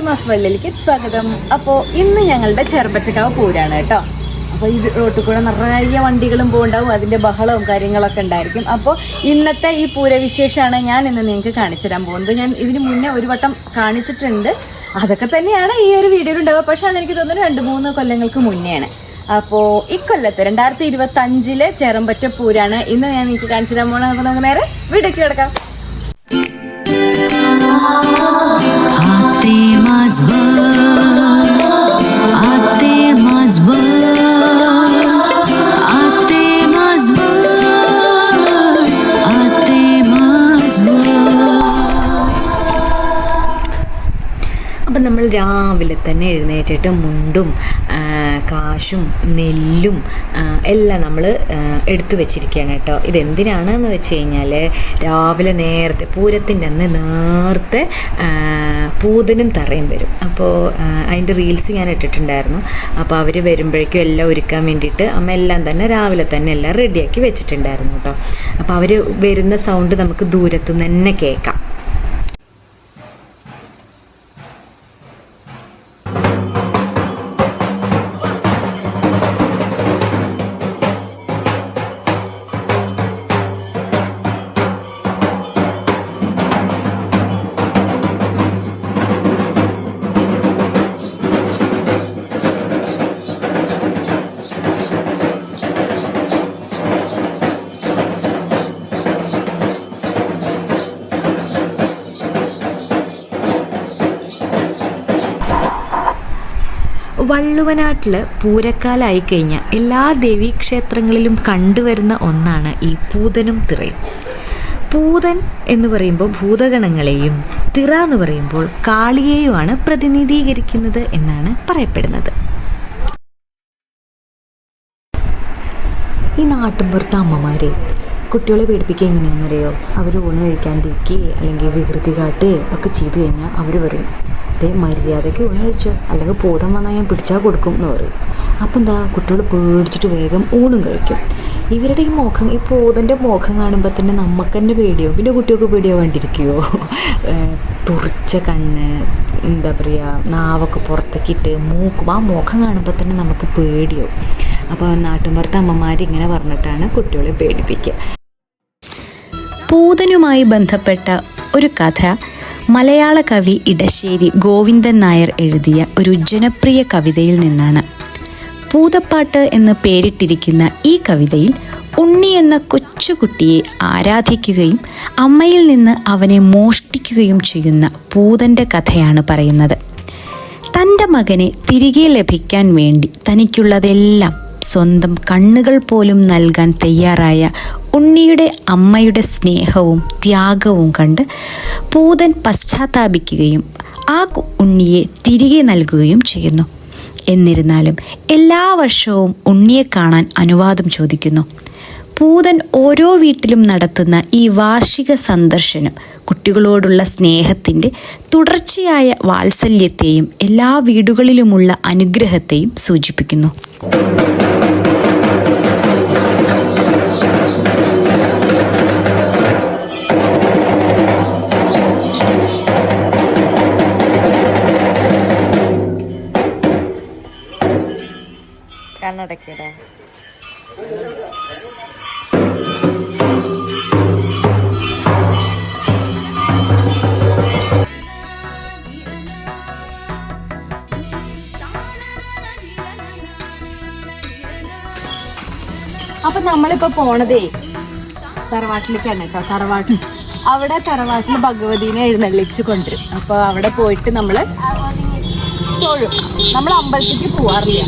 എല്ലാവർക്കും മത്തിമാസ് വള്ളിയിലേക്ക് സ്വാഗതം. അപ്പോൾ ഇന്ന് ഞങ്ങളുടെ ചെറുപ്പറ്റക്കാവ് പൂരാണ് കേട്ടോ. അപ്പോൾ ഇത് റോട്ടിൽ കൂടെ നിറയെ വണ്ടികളും പോകുണ്ടാവും അതിന്റെ ബഹളവും കാര്യങ്ങളൊക്കെ ഉണ്ടായിരിക്കും. അപ്പോൾ ഇന്നത്തെ ഈ പൂരവിശേഷമാണ് ഞാൻ ഇന്ന് നിങ്ങൾക്ക് കാണിച്ചു തരാൻ പോകുന്നത്. ഞാൻ ഇതിന് മുന്നേ ഒരു വട്ടം കാണിച്ചിട്ടുണ്ട്. അതൊക്കെ തന്നെയാണ് ഈ ഒരു വീഡിയോയിൽ ഉണ്ടാവുക പക്ഷേ അതെനിക്ക് തോന്നുന്നു രണ്ട് മൂന്ന് കൊല്ലങ്ങൾക്ക് മുന്നെയാണ്. അപ്പോൾ ഇക്കൊല്ലത്ത് രണ്ടായിരത്തി ഇരുപത്തി അഞ്ചിലെ ചെറുമ്പറ്റ പൂരാണ് ഇന്ന് ഞാൻ നിങ്ങൾക്ക് കാണിച്ചു തരാൻ പോകുന്നത്. അപ്പോൾ നമുക്ക് നേരെ വീഡിയോക്ക് കിടക്കാം. അപ്പം നമ്മൾ രാവിലെ തന്നെ എഴുന്നേറ്റിട്ട് മുണ്ടും കാശും നെല്ലും എല്ലാം നമ്മൾ എടുത്തു വെച്ചിരിക്കുകയാണ് കേട്ടോ. ഇതെന്തിനാണെന്ന് വെച്ച് കഴിഞ്ഞാൽ രാവിലെ നേരത്തെ പൂരത്തിന്റെ അന്ന് നേരത്തെ പൂതനും തറയും വരും. അപ്പോൾ അതിന്റെ റീൽസ് ഞാൻ ഇട്ടിട്ടുണ്ടായിരുന്നു. അപ്പോൾ അവർ വരുമ്പോഴേക്കും എല്ലാം ഒരുക്കാൻ വേണ്ടിയിട്ട് അമ്മ എല്ലാം തന്നെ രാവിലെ തന്നെ എല്ലാം റെഡിയാക്കി വെച്ചിട്ടുണ്ടായിരുന്നു കേട്ടോ. അപ്പോൾ അവർ വരുന്ന സൗണ്ട് നമുക്ക് ദൂരത്തു നിന്ന് തന്നെ കേൾക്കാം. വള്ളുവനാട്ടിൽ പൂരക്കാലായി കഴിഞ്ഞ എല്ലാ ദേവീക്ഷേത്രങ്ങളിലും കണ്ടുവരുന്ന ഒന്നാണ് ഈ പൂതനും തിറയും. പൂതൻ എന്ന് പറയുമ്പോൾ ഭൂതഗണങ്ങളെയും തിറ എന്ന് പറയുമ്പോൾ കാളിയെയുമാണ് പ്രതിനിധീകരിക്കുന്നത് എന്നാണ് പറയപ്പെടുന്നത്. ഈ നാട്ടിൻപുറത്തെ അമ്മമാരെ കുട്ടികളെ പേടിപ്പിക്കുക എങ്ങനെയാണെന്നറിയോ? അവർ ഊണ് കഴിക്കാണ്ടിരിക്കുകയെ അല്ലെങ്കിൽ വികൃതി കാട്ടുകയോ ഒക്കെ ചെയ്തു കഴിഞ്ഞാൽ അവർ പറയും ദേ മര്യാദയ്ക്ക് ഊണ് അല്ലെങ്കിൽ പൂതം വന്നാൽ ഞാൻ പിടിച്ചാൽ കൊടുക്കും എന്ന് പറയും. അപ്പം എന്താ കുട്ടികൾ പേടിച്ചിട്ട് വേഗം ഊണും കഴിക്കും. ഇവരുടെ ഈ മുഖം ഈ പൂതന്റെ മുഖം കാണുമ്പോൾ തന്നെ നമുക്ക് തന്നെ പേടിയോ പിന്നെ കുട്ടികൾക്ക് പേടിയോ വേണ്ടിയിരിക്കുമോ തുറിച്ച കണ്ണ് എന്താ പറയുക നാവൊക്കെ പുറത്തേക്കിട്ട് മൂക്കും. ആ മുഖം കാണുമ്പോൾ തന്നെ നമുക്ക് പേടിയോ അപ്പോൾ നാട്ടുമ്പുറത്തെ അമ്മമാർ ഇങ്ങനെ പറഞ്ഞിട്ടാണ് കുട്ടികളെ പേടിപ്പിക്കുക. പൂതനുമായി ബന്ധപ്പെട്ട ഒരു കഥ മലയാള കവി ഇടശ്ശേരി ഗോവിന്ദൻ നായർ എഴുതിയ ഒരു ജനപ്രിയ കവിതയിൽ നിന്നാണ്. പൂതപ്പാട്ട് എന്ന് പേരിട്ടിരിക്കുന്ന ഈ കവിതയിൽ ഉണ്ണി എന്ന കൊച്ചുകുട്ടിയെ ആരാധിക്കുകയും അമ്മയിൽ നിന്ന് അവനെ മോഷ്ടിക്കുകയും ചെയ്യുന്ന പൂതന്റെ കഥയാണ് പറയുന്നത്. തന്റെ മകനെ തിരികെ ലഭിക്കാൻ വേണ്ടി തനിക്കുള്ളതെല്ലാം സ്വന്തം കണ്ണുകൾ പോലും നൽകാൻ തയ്യാറായ ഉണ്ണിയുടെ അമ്മയുടെ സ്നേഹവും ത്യാഗവും കണ്ട് പൂതൻ പശ്ചാത്താപിക്കുകയും ആ ഉണ്ണിയെ തിരികെ നൽകുകയും ചെയ്യുന്നു. എന്നിരുന്നാലും എല്ലാ വർഷവും ഉണ്ണിയെ കാണാൻ അനുവാദം ചോദിക്കുന്നു. പൂതൻ ഓരോ വീട്ടിലും നടത്തുന്ന ഈ വാർഷിക സന്ദർശനം കുട്ടികളോടുള്ള സ്നേഹത്തിന്റെ തുടർച്ചയായ വാത്സല്യത്തെയും എല്ലാ വീടുകളിലുമുള്ള അനുഗ്രഹത്തെയും സൂചിപ്പിക്കുന്നു. കണ്ണടക്കട. നമ്മളിപ്പോ പോണതേ തറവാട്ടിലേക്കാണ് കേട്ടോ തറവാട്ടിൽ അവിടെ തറവാട്ടിൽ ഭഗവതിനെ എഴുന്നള്ളിച്ച് കൊണ്ടുവരും അപ്പൊ അവിടെ പോയിട്ട് നമ്മൾ തൊഴും. നമ്മൾ അമ്പലത്തിലേക്ക് പോവാറില്ല.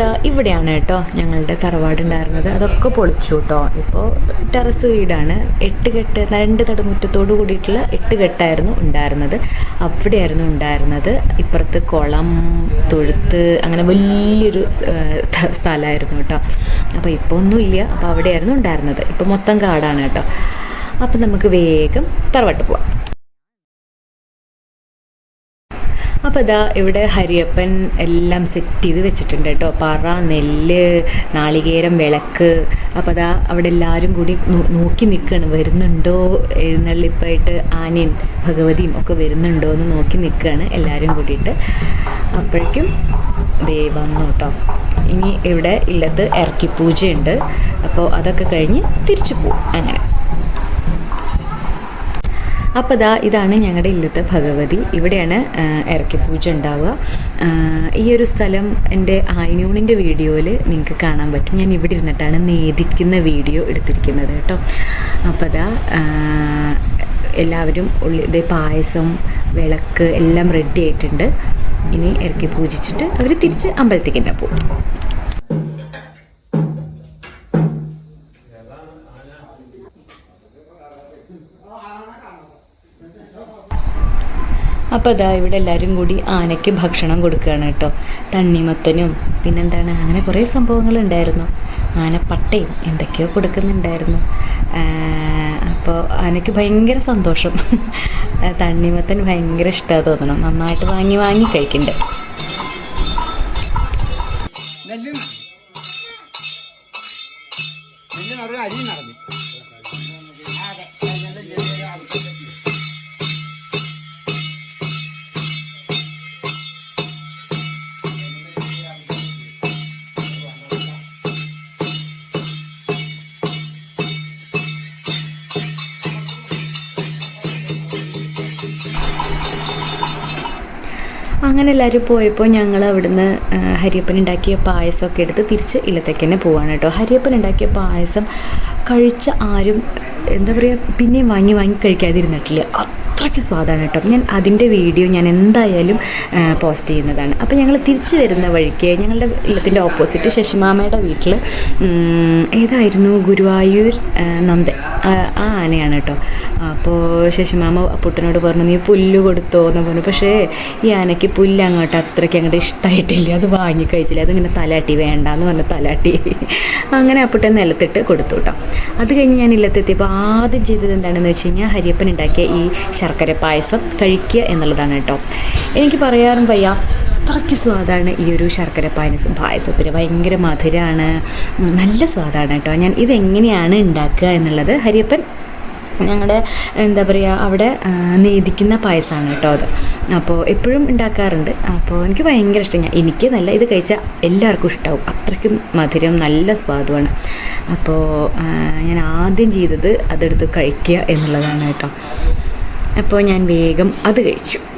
അതാ ഇവിടെയാണ് കേട്ടോ ഞങ്ങളുടെ തറവാടുണ്ടായിരുന്നത് അതൊക്കെ പൊളിച്ചു കേട്ടോ. ഇപ്പോൾ ടെറസ് വീടാണ്. എട്ട് കെട്ട് രണ്ട് തടമുറ്റത്തോട് കൂടിയിട്ടുള്ള എട്ട് കെട്ടായിരുന്നു ഉണ്ടായിരുന്നത്. അവിടെയായിരുന്നു ഉണ്ടായിരുന്നത്. ഇപ്പുറത്ത് കുളം തൊഴുത്ത് അങ്ങനെ വലിയൊരു സ്ഥലമായിരുന്നു കേട്ടോ. അപ്പോൾ ഇപ്പോൾ ഒന്നുമില്ല അപ്പോൾ അവിടെയായിരുന്നു ഉണ്ടായിരുന്നത്. ഇപ്പോൾ മൊത്തം കാടാണ് കേട്ടോ. അപ്പം നമുക്ക് വേഗം തറവാട്ട് പോവാം. അപ്പോൾ ഇതാ ഇവിടെ ഹരിയപ്പൻ എല്ലാം സെറ്റ് ചെയ്ത് വെച്ചിട്ടുണ്ട് കേട്ടോ. പറ നെല്ല് നാളികേരം വിളക്ക്. അപ്പോൾ അതാ അവിടെ എല്ലാവരും കൂടി നോക്കി നിൽക്കുകയാണ് വരുന്നുണ്ടോ എഴുന്നള്ളിപ്പായിട്ട് ആനയും ഭഗവതിയും ഒക്കെ വരുന്നുണ്ടോ എന്ന് നോക്കി നിൽക്കുകയാണ് എല്ലാവരും കൂടിയിട്ട്. അപ്പോഴേക്കും ദൈവം കേട്ടോ. ഇനി ഇവിടെ ഇല്ലത്ത് ഇറക്കി പൂജയുണ്ട്. അപ്പോൾ അതൊക്കെ കഴിഞ്ഞ് തിരിച്ചു പോകും അങ്ങനെ. അപ്പോൾ ഇതാ ഇതാണ് ഞങ്ങളുടെ ഇല്ലത്തെ ഭഗവതി. ഇവിടെയാണ് ഇറക്കി ഇറക്കിപ്പൂജ ഉണ്ടാവുക. ഈ ഒരു സ്ഥലം എന്റെ ആയിനൂണിന്റെ വീഡിയോയിൽ നിങ്ങൾക്ക് കാണാൻ പറ്റും. ഞാൻ ഇവിടെ ഇരുന്നിട്ടാണ് നേദിക്കുന്ന വീഡിയോ എടുത്തിരിക്കുന്നത് കേട്ടോ. അപ്പോൾ ഇതാ എല്ലാവരും ഉള്ളി ഇതേ പായസം വിളക്ക് എല്ലാം റെഡി ആയിട്ടുണ്ട്. ഇനി ഇറക്കി പൂജിച്ചിട്ട് അവർ തിരിച്ച് അമ്പലത്തേക്ക് തന്നെ പോകും. അപ്പോൾ അതാ ഇവിടെ എല്ലാവരും കൂടി ആനയ്ക്ക് ഭക്ഷണം കൊടുക്കുകയാണ് കേട്ടോ. തണ്ണിമത്തനും പിന്നെന്താണ്? അങ്ങനെ കുറേ സംഭവങ്ങളുണ്ടായിരുന്നു ആന പട്ടയും എന്തൊക്കെയോ കൊടുക്കുന്നുണ്ടായിരുന്നു. അപ്പോൾ ആനയ്ക്ക് ഭയങ്കര സന്തോഷം. തണ്ണിമത്തൻ ഭയങ്കര ഇഷ്ടമാണ് തോന്നണം നന്നായിട്ട് വാങ്ങി വാങ്ങി കഴിക്കുന്നുണ്ട് അങ്ങനെ എല്ലാവരും പോയപ്പോൾ ഞങ്ങൾ അവിടുന്ന് ഹരിയപ്പൻ ഉണ്ടാക്കിയ പായസമൊക്കെ എടുത്ത് തിരിച്ച് ഇല്ലത്തേക്ക് തന്നെ പോവാണ് കേട്ടോ. ഹരിയപ്പൻ ഉണ്ടാക്കിയ പായസം കഴിച്ച ആരും എന്താ പറയുക പിന്നെയും വാങ്ങി വാങ്ങി കഴിക്കാതിരുന്നിട്ടില്ല. അത്രയ്ക്ക് സ്വാദാണ് കേട്ടോ. ഞാൻ അതിന്റെ വീഡിയോ ഞാൻ എന്തായാലും പോസ്റ്റ് ചെയ്യുന്നതാണ്. അപ്പോൾ ഞങ്ങൾ തിരിച്ചു വരുന്ന വഴിക്ക് ഞങ്ങളുടെ ഇല്ലത്തിന്റെ ഓപ്പോസിറ്റ് ശശിമാമയുടെ വീട്ടിൽ ഏതായിരുന്നു? ഗുരുവായൂർ നന്ദ നന്ദൻ ആ ആനയാണ് കേട്ടോ. അപ്പോൾ ശശിമാമ പുട്ടനോട് പറഞ്ഞു നീ പുല്ല് കൊടുത്തോ? എന്ന് പറഞ്ഞു. പക്ഷേ ഈ ആനയ്ക്ക് പുല്ല് അങ്ങോട്ട് അത്രയ്ക്ക് അങ്ങോട്ട് ഇഷ്ടമായിട്ടില്ല അത് വാങ്ങി കഴിച്ചില്ല. അതിങ്ങനെ തലാട്ടി വേണ്ടാന്ന് പറഞ്ഞ് തലാട്ടി. അങ്ങനെ അപ്പുട്ടൻ നിലത്തിട്ട് കൊടുത്തു കേട്ടോ. അത് കഴിഞ്ഞ് ഞാൻ ഇല്ലത്തെത്തിയപ്പോൾ ആദ്യം ചെയ്തത് എന്താണെന്ന് വെച്ച് കഴിഞ്ഞാൽ ഹരിയപ്പൻ ഉണ്ടാക്കിയ ഈ ശർക്കര പായസം കഴിക്കുക എന്നുള്ളതാണ് കേട്ടോ. എനിക്ക് പറയാറും വയ്യ അത്രയ്ക്ക് സ്വാദാണ് ഈ ഒരു ശർക്കര പായസം പായസത്തിന്. ഭയങ്കര മധുരമാണ് നല്ല സ്വാദാണ് കേട്ടോ. ഞാൻ ഇതെങ്ങനെയാണ് ഉണ്ടാക്കുക എന്നുള്ളത് ഹരിയപ്പൻ ഞങ്ങളുടെ എന്താ പറയുക അവിടെ നീതിക്കുന്ന പായസമാണ് കേട്ടോ അത്. അപ്പോൾ എപ്പോഴും ഉണ്ടാക്കാറുണ്ട്. അപ്പോൾ എനിക്ക് ഭയങ്കര ഇഷ്ടം. ഞാൻ എനിക്ക് നല്ല ഇത് കഴിച്ചാൽ എല്ലാവർക്കും ഇഷ്ടമാവും അത്രയ്ക്കും മധുരം നല്ല സ്വാദുമാണ്. അപ്പോൾ ഞാൻ ആദ്യം ചെയ്തത് അതെടുത്ത് കഴിക്കുക എന്നുള്ളതാണ് കേട്ടോ. അപ്പോൾ ഞാൻ വേഗം അത് കഴിച്ചു.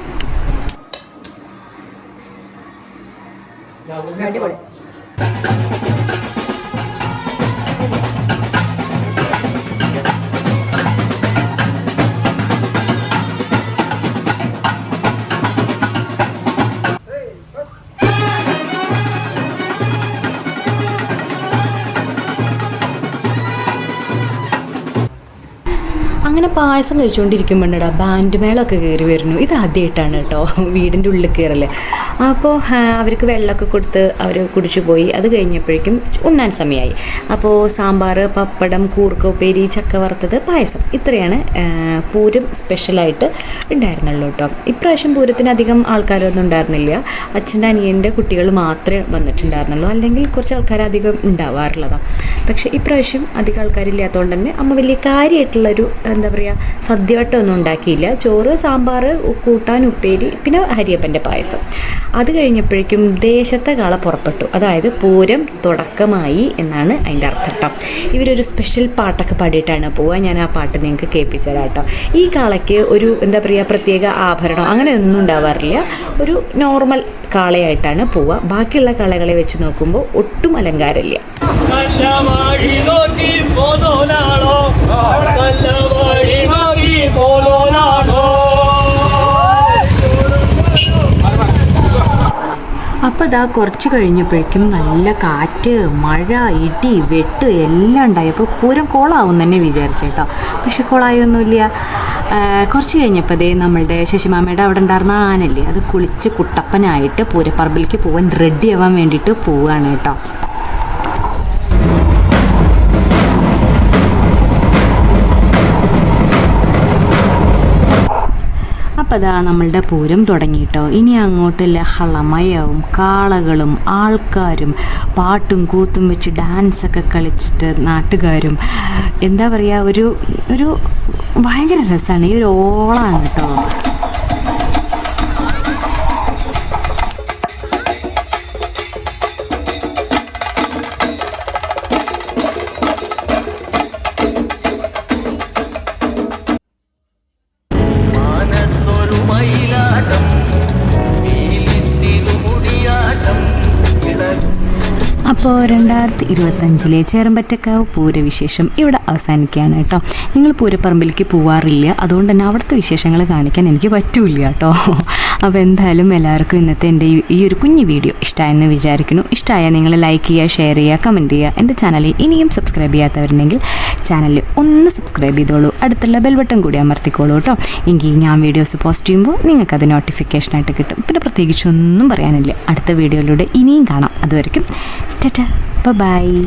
അങ്ങനെ പായസം കഴിച്ചുകൊണ്ടിരിക്കുമ്പോണ്ടാ ബാൻഡ് മേളൊക്കെ കയറി വരുന്നു. ഇത് ആദ്യമായിട്ടാണ് കേട്ടോ വീടിന്റെ ഉള്ളിൽ കയറൽ അപ്പോൾ അവർക്ക് വെള്ളമൊക്കെ കൊടുത്ത് അവർ കുടിച്ചു പോയി അത് കഴിഞ്ഞപ്പോഴേക്കും ഉണ്ണാൻ സമയമായി അപ്പോൾ സാമ്പാർ പപ്പടം കൂർക്ക ഉപ്പേരി ചക്ക വറുത്തത് പായസം. ഇത്രയാണ് പൂരം സ്പെഷ്യലായിട്ട് ഉണ്ടായിരുന്നുള്ളൂ കേട്ടോ. ഇപ്രാവശ്യം പൂരത്തിന് അധികം ആൾക്കാരൊന്നും ഉണ്ടായിരുന്നില്ല. അച്ഛന്റെ അനിയന്റെ കുട്ടികൾ മാത്രമേ വന്നിട്ടുണ്ടായിരുന്നുള്ളൂ. അല്ലെങ്കിൽ കുറച്ച് ആൾക്കാർ അധികം ഉണ്ടാവാറുള്ളതാണ് പക്ഷേ ഇപ്രാവശ്യം അധികം ആൾക്കാരില്ലാത്തതുകൊണ്ട് തന്നെ അമ്മ വലിയ കാര്യമായിട്ടുള്ളൊരു എന്താ പറയുക സദ്യവട്ടമൊന്നും ഉണ്ടാക്കിയില്ല. ചോറ് സാമ്പാർ കൂട്ടാൻ ഉപ്പേരി പിന്നെ ഹരിയപ്പന്റെ പായസം. അത് കഴിഞ്ഞപ്പോഴേക്കും ദേശത്തെ കള പുറപ്പെട്ടു. അതായത് പൂരം തുടക്കമായി എന്നാണ് അതിന്റെ അർത്ഥം. കേട്ടോ ഇവരൊരു സ്പെഷ്യൽ പാട്ടൊക്കെ പാടിയിട്ടാണ് പോവുക. ഞാൻ ആ പാട്ട് നിങ്ങൾക്ക് കേൾപ്പിച്ചു കേട്ടോ. ഈ കാളയ്ക്ക് ഒരു എന്താ പറയുക പ്രത്യേക ആഭരണം അങ്ങനെ ഒന്നും ഉണ്ടാവാറില്ല. ഒരു നോർമൽ കാളയായിട്ടാണ് പോവുക. ബാക്കിയുള്ള കാളകളെ വെച്ച് നോക്കുമ്പോൾ ഒട്ടും അലങ്കാരമില്ല. അതാ കുറച്ച് കഴിഞ്ഞപ്പോഴേക്കും നല്ല കാറ്റ് മഴ ഇടി വെട്ട് എല്ലാം ഉണ്ടായി അപ്പോൾ പൂരം കോളാവും തന്നെ വിചാരിച്ചേട്ടോ പക്ഷെ കോളായൊന്നുമില്ല. കുറച്ച് കഴിഞ്ഞപ്പോൾ അതേ നമ്മളുടെ ശശിമാമയുടെ അവിടെ ഉണ്ടായിരുന്ന ആനല്ലേ അത് കുളിച്ച് കുട്ടപ്പനായിട്ട് പൂരപ്പറമ്പിലേക്ക് പോകാൻ റെഡിയാവാൻ വേണ്ടിയിട്ട് പോവുകയാണ് കേട്ടോ. അപ്പം അതാ നമ്മളുടെ പൂരം തുടങ്ങിയിട്ടോ. ഇനി അങ്ങോട്ട് ലഹളമയവും കാളകളും ആൾക്കാരും പാട്ടും കൂത്തും വെച്ച് ഡാൻസൊക്കെ കളിച്ചിട്ട് നാട്ടുകാരും എന്താ പറയുക ഒരു ഒരു ഭയങ്കര രസമാണ് ഈ ഒരു ഓളാണ് കേട്ടോ. അപ്പോൾ രണ്ടായിരത്തി ഇരുപത്തഞ്ചിലെ ചേരമ്പറ്റക്കാവ് പൂരവിശേഷം ഇവിടെ അവസാനിക്കുകയാണ് കേട്ടോ. നിങ്ങൾ പൂരപ്പറമ്പിലേക്ക് പോവാറില്ല. അതുകൊണ്ട് തന്നെ അവിടുത്തെ വിശേഷങ്ങൾ കാണിക്കാൻ എനിക്ക് പറ്റൂല കേട്ടോ. അപ്പോൾ എന്തായാലും എല്ലാവർക്കും ഇന്നത്തെ എന്റെ ഈ- ഒരു കുഞ്ഞു വീഡിയോ ഇഷ്ടമായെന്ന് വിചാരിക്കുന്നു. ഇഷ്ടമായാൽ നിങ്ങൾ ലൈക്ക് ചെയ്യുക ഷെയർ ചെയ്യുക കമന്റ് ചെയ്യുക. എന്റെ ചാനലിൽ ഇനിയും സബ്സ്ക്രൈബ് ചെയ്യാത്തവരുണ്ടെങ്കിൽ ചാനൽ ഒന്ന് സബ്സ്ക്രൈബ് ചെയ്തോളൂ. അടുത്തുള്ള ബെൽബട്ടൺ കൂടി അമർത്തിക്കോളൂ കേട്ടോ. എങ്കിൽ ഞാൻ വീഡിയോസ് പോസ്റ്റ് ചെയ്യുമ്പോൾ നിങ്ങൾക്കത് നോട്ടിഫിക്കേഷനായിട്ട് കിട്ടും. പിന്നെ പ്രത്യേകിച്ച് ഒന്നും പറയാനില്ല. അടുത്ത വീഡിയോയിലൂടെ ഇനിയും കാണാം. അതുവരെയും ടാറ്റ ബൈ